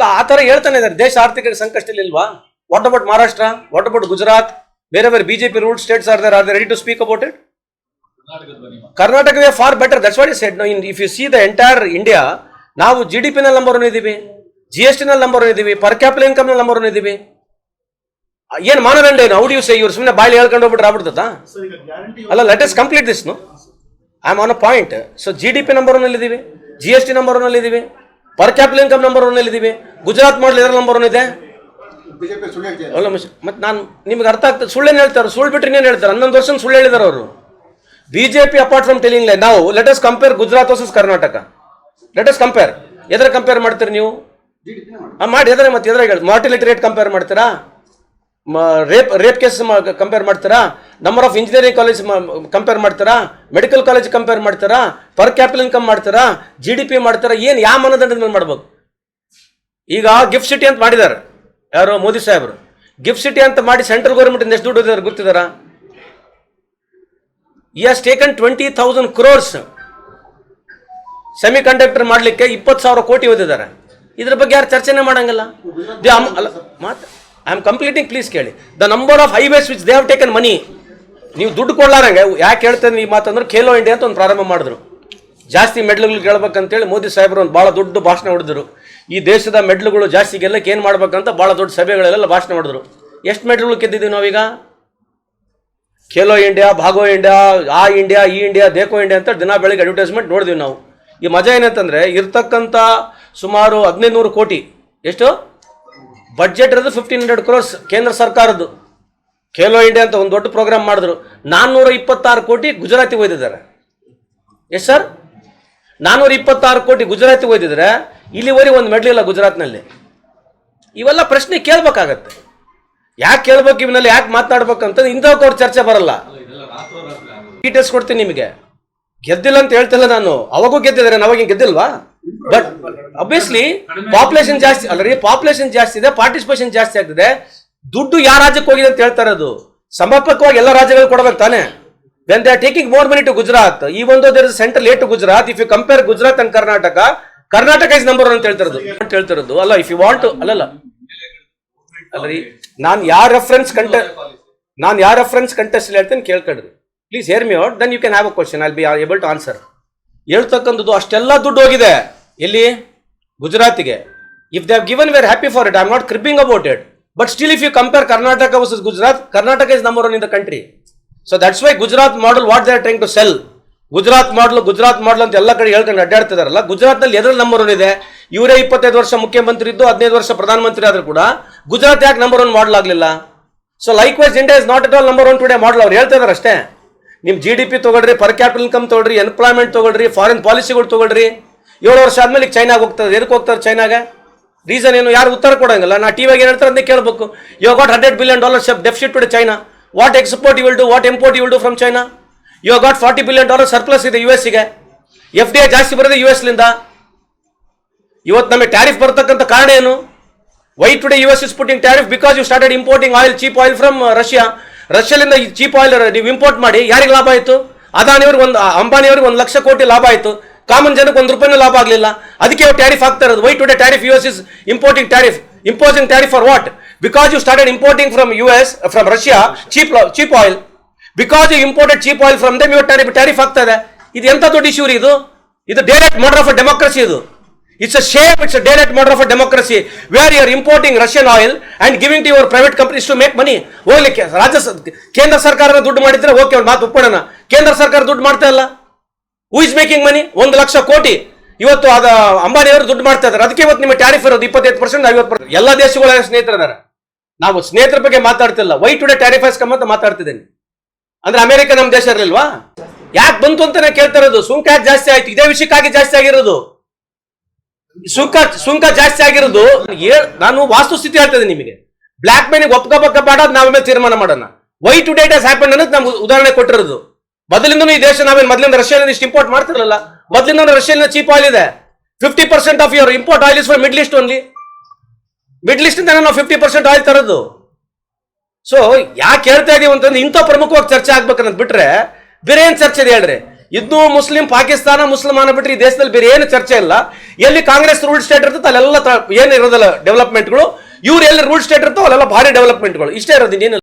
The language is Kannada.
ಅಲ್ಲ, ಆ ತರ ಹೇಳ್ತಾನೆ ಇದ್ದಾರೆ ದೇಶ ಆರ್ಥಿಕ ಸಂಕಷ್ಟದಲ್ಲಿ ಇಲ್ವಾ? What about Maharashtra what about Gujarat ಬೇರೆ ಬೇರೆ BJP rule states are there are ready to speak about it Karnataka way far better that's what said in if you see the entire India ನಾವು ಜಿ ಡಿ ಪಿ ನಲ್ಲಿ ನಂಬರ್ ಒನ್ ಇದ್ದೀವಿ. ಜಿ ಎಸ್ ಟಿ ನಲ್ಲಿ ನಂಬರ್ ಒನ್ ಇದ್ದೀವಿ. ಪರ್ ಕ್ಯಾಪಿಟಲ್ ಇನ್ಕಮ್ನಲ್ಲಿ ನಂಬರ್ ಒನ್ ಇದ್ದೀವಿ. ಏನ್ ಮಾನದಂಡ ಏನು? ಔಡಿ ಸೇ ಇವ್ರು ಸುಮ್ಮನೆ ಬಾಯಿ ಹೇಳ್ಕೊಂಡು ಹೋಗ್ಬಿಟ್ರೆ ಆಗ್ಬಿಡ್ತಾ ಅಲ್ಲ ಲೆಟ್ ಎಸ್ ಕಂಪ್ಲೀಟ್ ದಿಸ್ ನು I am on a point so G D P number one ಇದ್ದೀವಿ G S T number one ಇದ್ದೀವಿ per capital income number one ಇದ್ದೀವಿ ಗುಜರಾತ್ ಮಾಡಲ್ ಇದರ ನಂಬರ್ ಒನ್ ಇದೆ? ಅಲ್ಲ ಮತ್ತೆ ನಾನು ನಿಮ್ಗೆ ಅರ್ಥ ಆಗ್ತದೆ ಸುಳ್ಳೇನು ಹೇಳ್ತಾರೆ ಸುಳ್ಳು ಬಿಟ್ಟರೆ ಇನ್ನೇನು ಹೇಳ್ತಾರೆ? ಹನ್ನೊಂದು ವರ್ಷ ಸುಳ್ಳು ಹೇಳಿದಾರೆ ಅವರು. BJP apart from telling lie ನಾವು let us compare Gujarat versus Karnataka. Let us compare ಎದ್ರ ಕಂಪೇರ್ ಮಾಡ್ತೀರಿ ನೀವು? ಹಾಂ ಮಾಡಿ ಎದ್ರೆ ಮತ್ತೆ ಎದ್ರಾಗ ಹೇಳಿ ಮಾರ್ಟಿಲಿಟಿ ರೇಟ್ ಕಂಪೇರ್ ಮಾಡ್ತೀರಾ? ರೇಪ್ ರೇಪ್ ಕೇಸ್ ಕಂಪೇರ್ ಮಾಡ್ತೀರಾ? Number of engineering college compare ಮಾಡ್ತೀರಾ? ಮೆಡಿಕಲ್ ಕಾಲೇಜ್ ಕಂಪೇರ್ ಮಾಡ್ತೀರಾ? ಪರ್ ಕ್ಯಾಪಿಟಲ್ ಇನ್ಕಮ್ ಮಾಡ್ತೀರಾ? ಜಿ ಡಿ ಪಿ ಮಾಡ್ತೀರಾ? ಏನು ಯಾವ ಮಾನದಂಡದ ಮೇಲೆ ಮಾಡ್ಬೇಕು? ಈಗ ಗಿಫ್ಟ್ ಸಿಟಿ ಅಂತ ಮಾಡಿದ್ದಾರೆ ಯಾರು ಮೋದಿ ಸಾಹೇಬರು. ಗಿಫ್ಟ್ ಸಿಟಿ ಅಂತ ಮಾಡಿ ಸೆಂಟ್ರಲ್ ಗೌರ್ಮೆಂಟ್ ಎಷ್ಟು ದುಡ್ಡು ಇದ್ದಾರೆ ಗೊತ್ತಿದಾರಾ E taken twenty thousand crores semiconductor ಮಾಡಲಿಕ್ಕೆ ಇಪ್ಪತ್ತು ಸಾವಿರ ಕೋಟಿ ಓದಿದ್ದಾರೆ ಇದ್ರ ಬಗ್ಗೆ ಯಾರು ಚರ್ಚೆನೇ ಮಾಡಂಗಿಲ್ಲ. ದೇ ಮಾತು ಐ ಆಮ್ ಕಂಪ್ಲೀಟಿಂಗ್ ಪ್ಲೀಸ್ ಕೇಳಿ. The number of highways which they have taken money ನೀವು ದುಡ್ಡು ಕೊಡ್ಲಾರಂಗೆ, ಯಾಕೆ ಹೇಳ್ತೇನೆ ಈ ಮಾತಂದ್ರೆ ಖೇಲೋ ಇಂಡಿಯಾ ಅಂತ ಒಂದು ಪ್ರಾರಂಭ ಮಾಡಿದ್ರು. ಜಾಸ್ತಿ ಮೆಡ್ಲುಗಳು ಕೇಳ್ಬೇಕಂತೇಳಿ ಮೋದಿ ಸಾಹೇಬರು ಒಂದು ಭಾಳ ದೊಡ್ಡ ಭಾಷಣ ಹೊಡೆದ್ರು. ಈ ದೇಶದ ಮೆಡ್ಲುಗಳು ಜಾಸ್ತಿ ಗೆಲ್ಲಕ್ಕೆ ಏನು ಮಾಡ್ಬೇಕಂತ ಭಾಳ ದೊಡ್ಡ ಸಭೆಗಳೆಲ್ಲ ಭಾಷಣ ಮಾಡಿದ್ರು. ಎಷ್ಟು ಮೆಡ್ಲುಗಳು ಗೆದ್ದಿದ್ದೀವಿ ನಾವೀಗ? ಖೇಲೋ ಇಂಡಿಯಾ, ಭಾಗೋ ಇಂಡಿಯಾ, ಆ ಇಂಡಿಯಾ, ಈ ಇಂಡಿಯಾ, ದೇಕೋ ಇಂಡಿಯಾ ಅಂತ ದಿನ ಬೆಳಗ್ಗೆ ಅಡ್ವರ್ಟೈಸ್ಮೆಂಟ್ ನೋಡಿದ್ವಿ ನಾವು. ಈ ಮಜಾ ಏನಂತಂದ್ರೆ ಇರ್ತಕ್ಕಂಥ ಸುಮಾರು ಹದಿನೈದು ಕೋಟಿ. ಎಷ್ಟು? ಬಡ್ಜೆಟ್ ಇರೋದು ಫಿಫ್ಟೀನ್ ಹಂಡ್ರೆಡ್ ಕ್ರೋರ್ಸ್ ಕೇಂದ್ರ ಸರ್ಕಾರದ್ದು. ಖೇಲೋ ಇಂಡಿಯಾ ಅಂತ ಒಂದು ದೊಡ್ಡ ಪ್ರೋಗ್ರಾಮ್ ಮಾಡಿದ್ರು. ನಾನ್ನೂರ ಇಪ್ಪತ್ತಾರು ಕೋಟಿ ಗುಜರಾತಿಗೆ ಒಯ್ದಿದ್ದಾರೆ. Yes sir? ನಾನ್ನೂರ ಇಪ್ಪತ್ತಾರು ಕೋಟಿ ಗುಜರಾತಿಗೆ ಒಯ್ದಿದ್ರೆ ಇಲ್ಲಿವರೆಗೆ ಒಂದು ಮೆಡ್ಲ್ ಇಲ್ಲ ಗುಜರಾತ್ನಲ್ಲಿ. ಇವೆಲ್ಲ ಪ್ರಶ್ನೆ ಕೇಳ್ಬೇಕಾಗತ್ತೆ. ಯಾಕೆ ಕೇಳಬೇಕು ಇವನಲ್ಲಿ, ಯಾಕೆ ಮಾತನಾಡ್ಬೇಕಂತ ಇಂಥವ್ಕೆ ಅವ್ರ ಚರ್ಚೆ ಬರಲ್ಲ. ಡೀಟೇಲ್ಸ್ ಕೊಡ್ತೀನಿ ನಿಮಗೆ. ಗೆದ್ದಿಲ್ಲ ಅಂತ ಹೇಳ್ತಿಲ್ಲ ನಾನು. ಅವಾಗೂ ಗೆದ್ದಿದ್ದಾರೆ ನಾವಾಗ ಗೆದ್ದಿಲ್ವಾ? ಬಟ್ ಅಬ್ವಿಯಸ್ಲಿ ಪಾಪ್ಯುಲೇಷನ್ ಜಾಸ್ತಿ ಅಲ್ರಿ ಪಾಪ್ಯುಲೇಷನ್ ಜಾಸ್ತಿ ಇದೆ ಪಾರ್ಟಿಸಿಪೇಷನ್ ಜಾಸ್ತಿ ಆಗ್ತಿದೆ. ದುಡ್ಡು ಯಾವ ರಾಜ್ಯಕ್ಕೆ ಹೋಗಿದೆ ಅಂತ ಹೇಳ್ತಾರೆ ಅದು ಸಮರ್ಪಕವಾಗಿ ಎಲ್ಲ ರಾಜ್ಯಗಳು ಕೊಡಬೇಕು ತಾನೆ? When they are taking more money to Gujarat ಈ ಒಂದು there is central aid to Gujarat if you compare Gujarat and Karnataka Karnataka is number one ಅಂತ ಹೇಳ್ತಿರೋದು ಅಂತ ಹೇಳ್ತಿರೋದು ಅಲ್ಲ ಇಫ್ ಯು ವಾಂಟ್ ಅಲ್ಲಲ್ಲ ಅಲ್ರಿ ನಾನು ಯಾವ ರೆಫರೆನ್ಸ್ ಕಂಟ ನಾನು ಯಾವ ರೆಫರೆನ್ಸ್ ಕಂಟೆಸ್ಟ್ ಹೇಳ್ತೇನೆ ಕೇಳ್ಕೊಡ್ರಿ please hear me out then you can have a question I'll be able to answer ಹೇಳ್ತಕ್ಕಂಥದ್ದು ಅಷ್ಟೆಲ್ಲ ದುಡ್ಡು ಹೋಗಿದೆ. ಎಲ್ಲಿ? ಗುಜರಾತಿಗೆ. If they have given we're happy for it I am not cribbing about it but still if you compare Karnataka versus Gujarat Karnataka is number one in the country so that's why Gujarat model what they are trying to sell Gujarat model Gujarat model ಅಂತ ಎಲ್ಲ ಕಡೆ ಹೇಳ್ಕೊಂಡು ಅಡ್ಡಾಡ್ತಿದಾರಲ್ಲ. ಗುಜರಾತ್ನಲ್ಲಿ ಎದ್ರಲ್ಲಿ ನಂಬರ್ ಒನ್ ಇದೆ. ಇವರೇ ಇಪ್ಪತ್ತೈದು ವರ್ಷ ಮುಖ್ಯಮಂತ್ರಿ ಇದ್ದು ಹದಿನೈದು ವರ್ಷ ಪ್ರಧಾನಮಂತ್ರಿ ಆದರೂ ಕೂಡ ಗುಜರಾತ್ ಯಾಕೆ ನಂಬರ್ ಒನ್ ಮಾಡಲ್ ಆಗಲಿಲ್ಲ? So likewise India is not at all number one today model ಅವ್ರು ಹೇಳ್ತಾ ಇದಾರೆ ಅಷ್ಟೇ. ನಿಮ್ಮ ಜಿ ಡಿ ಪಿ ತಗೊಳ್ರಿ ಪರ್ ಕ್ಯಾಪಿಟಲ್ ಇನ್ಕಮ್ ತೊಗೊಳ್ರಿ ಎಂಪ್ಲಾಯ್ಮೆಂಟ್ ತೊಗೊಳ್ರಿ ಫಾರಿನ್ ಪಾಲಿಸಿಗಳು ತೊಗೊಳ್ರಿ. ಏಳು ವರ್ಷ ಆದಮೇಲೆ ಈಗ ಚೈನಾಗ ಹೋಗ್ತಾರೆ ಎದಕ್ಕೆ ಹೋಗ್ತಾರೆ ಚೈನಾಗೆ ರೀಸನ್ ಏನು? ಯಾರು ಉತ್ತರ ಕೊಡೋಂಗಿಲ್ಲ. ನಾ ಟಿವಿಯಾಗ ಏನು ಹೇಳ್ತಾರೆ ಅದನ್ನೇ ಕೇಳಬೇಕು. You got hundred billion dollars deficit to China what export you will do what import you will do from China you got forty billion dollar surplus ಇದೆ ಯು ಗೆ. ಎಫ್ ಡಿ ಐ ಜಾಸ್ತಿ ಬರೋದು ಯು ಲಿಂದ. ಇವತ್ತು ನಮಗೆ ಟ್ಯಾರಿಫ್ ಬರ್ತಕ್ಕಂಥ ಕಾರಣ ಏನು? Why today U S is putting tariff because you started importing oil cheap oil from Russia ರಷ್ಯಾಲಿಂದ cheap oil ನೀವು ಇಂಪೋರ್ಟ್ ಮಾಡಿ, ಯಾರಿಗೆ ಲಾಭ ಆಯಿತು? ಅದಾನಿಯವ್ರಿಗೆ ಒಂದು ಅಂಬಾನಿಯವ್ರಿಗೆ ಒಂದು ಲಕ್ಷ ಕೋಟಿ ಲಾಭ ಆಯಿತು. ಕಾಮನ್ ಜನಕ್ಕೆ ಒಂದು ರೂಪಾಯಿನೂ ಲಾಭ ಆಗಲಿಲ್ಲ. ಅದಕ್ಕೆ ಟ್ಯಾರಿಫ್ ಆಗ್ತಾ ಇರೋದು. Why today tariff U S is importing tariff tariff for what because you started importing from U S from Russia cheap cheap oil because you imported cheap oil from them ಇವಾಗ ಟ್ಯಾರಿಫ್ ಟ್ಯಾರಿಫ್ ಆಗ್ತದೆ. ಇದು ಎಂತ ದೊಡ್ಡ ಇಶ್ಯೂ ರೀ ಇದು? ಇದು ಡೈರೆಕ್ಟ್ ಮರ್ಡರ್ ಆಫ್ ಡೆಮೋಕ್ರಸಿ ಇದು. It's a shame it's a direct murder of democracy where you are importing Russian oil and giving to your private companies to make money ಹೋಗ್ಲಿಕ್ಕೆ ರಾಜ್ಯ ಕೇಂದ್ರ ಸರ್ಕಾರ ದುಡ್ಡು ಮಾಡಿದ್ರೆ ಓಕೆ ಒಂದು ಮಾತು ಒಪ್ಪೋಣ ಕೇಂದ್ರ ಸರ್ಕಾರ ದುಡ್ಡು ಮಾಡ್ತಾ ಇಲ್ಲ. ಹೂ ಇಸ್ ಮೇಕಿಂಗ್ ಮನಿ ಒಂದು ಲಕ್ಷ ಕೋಟಿ. ಇವತ್ತು ಅದ ಅಂಬಾನಿಯವರು ದುಡ್ಡು ಮಾಡ್ತಾ ಇದ್ದಾರೆ. ಅದಕ್ಕೆ ಇವತ್ತು ನಿಮ್ಮ ಟ್ಯಾರಿಫ್ ಇರೋದು ಇಪ್ಪತ್ತೈದು ಪರ್ಸೆಂಟ್ ಐವತ್ತು ಪರ್ಸೆಂಟ್ ಎಲ್ಲ ದೇಶಗಳ ಸ್ನೇಹಿತರಿದ್ದಾರೆ ನಾವು ಸ್ನೇಹಿತರ ಬಗ್ಗೆ ಮಾತಾಡ್ತಿಲ್ಲ. ವೈ ಟುಡೇ ಟ್ಯಾರಿಫ್ ಕಮ್ ಅಂತ ಮಾತಾಡ್ತಿದ್ದೇನೆ. ಅಂದ್ರೆ ಅಮೆರಿಕ ನಮ್ಮ ದೇಶ ಇರಲಿಲ್ವಾ? ಯಾಕೆ ಬಂತು ಅಂತ ಕೇಳ್ತಾ ಇರೋದು. ಸುಂಕ ಯಾಕೆ ಜಾಸ್ತಿ ಆಯ್ತು. ಇದೇ ವಿಷಯಕ್ಕಾಗಿ ಜಾಸ್ತಿ ಆಗಿರೋದು. ಸುಂಕ ಸುಂಕ ಜಾಸ್ತಿ ಆಗಿರೋದು. ನಾನು ವಾಸ್ತುಸ್ಥಿತಿ ಹೇಳ್ತಿದ್ದೆ ನಿಮಗೆ. ಬ್ಲಾಕ್ ಮೇನಿಗೆ ಒಪ್ಕೋಬೇಕ ಮಾಡೋದು ನಾವ್ ತೀರ್ಮಾನ ಮಾಡೋಣ. ವೈ ಟು ಡೇಟ್ ಹ್ಯಾಪನ್ ಅನ್ನೋದು ನಮ್ಗೆ ಉದಾಹರಣೆ ಕೊಟ್ಟಿರೋದು. ಮೊದಲಿಂದನೂ ಈ ದೇಶ ನಾವೇನು ಮೊದಲಿಂದ ರಷ್ಯಾದಿಂದ ಇಷ್ಟು ಇಂಪೋರ್ಟ್ ಮಾಡ್ತಿರಲಿಲ್ಲ. ಮೊದಲಿಂದ ರಷ್ಯನ್ನ ಚೀಪ್ ಆಯಿಲ್ ಇದೆ. Fifty percent of your import oil is for middle east only middle east ಇಂದ ನಾವು ಫಿಫ್ಟಿ ಪರ್ಸೆಂಟ್ ಆಯಿಲ್ ತರೋದು. ಸೊ ಯಾಕೆ ಹೇಳ್ತಾ ಇದೀವಿ ಅಂತಂದ್ರೆ ಇಂಥ ಪ್ರಮುಖವಾಗಿ ಚರ್ಚೆ ಆಗ್ಬೇಕನ್ನೋದು ಬಿಟ್ರೆ ಬೇರೆ ಏನು ಚರ್ಚೆ ಇದೆ ಹೇಳ್ರಿ? ಇದ್ದು ಮುಸ್ಲಿಂ, ಪಾಕಿಸ್ತಾನ, ಮುಸ್ಲಿಮಾನ ಬಿಟ್ಟರೆ ಈ ದೇಶದಲ್ಲಿ ಬೇರೆ ಏನು ಚರ್ಚೆ ಇಲ್ಲ. ಎಲ್ಲಿ ಕಾಂಗ್ರೆಸ್ ರೂಲ್ ಸ್ಟೇಟ್ ಇರ್ತದೆ, ಅಲ್ಲೆಲ್ಲ ಏನು ಇರೋದಿಲ್ಲ ಡೆವಲಪ್ಮೆಂಟ್ಗಳು ಇವ್ರು ಎಲ್ಲಿ ರೂಲ್ ಸ್ಟೇಟ್ ಇರ್ತೋ, ಅಲ್ಲೆಲ್ಲ ಭಾರಿ ಡೆವಲಪ್ಮೆಂಟ್ಗಳು ಇಷ್ಟೇ ಇರೋದು ಇನ್ನೇನು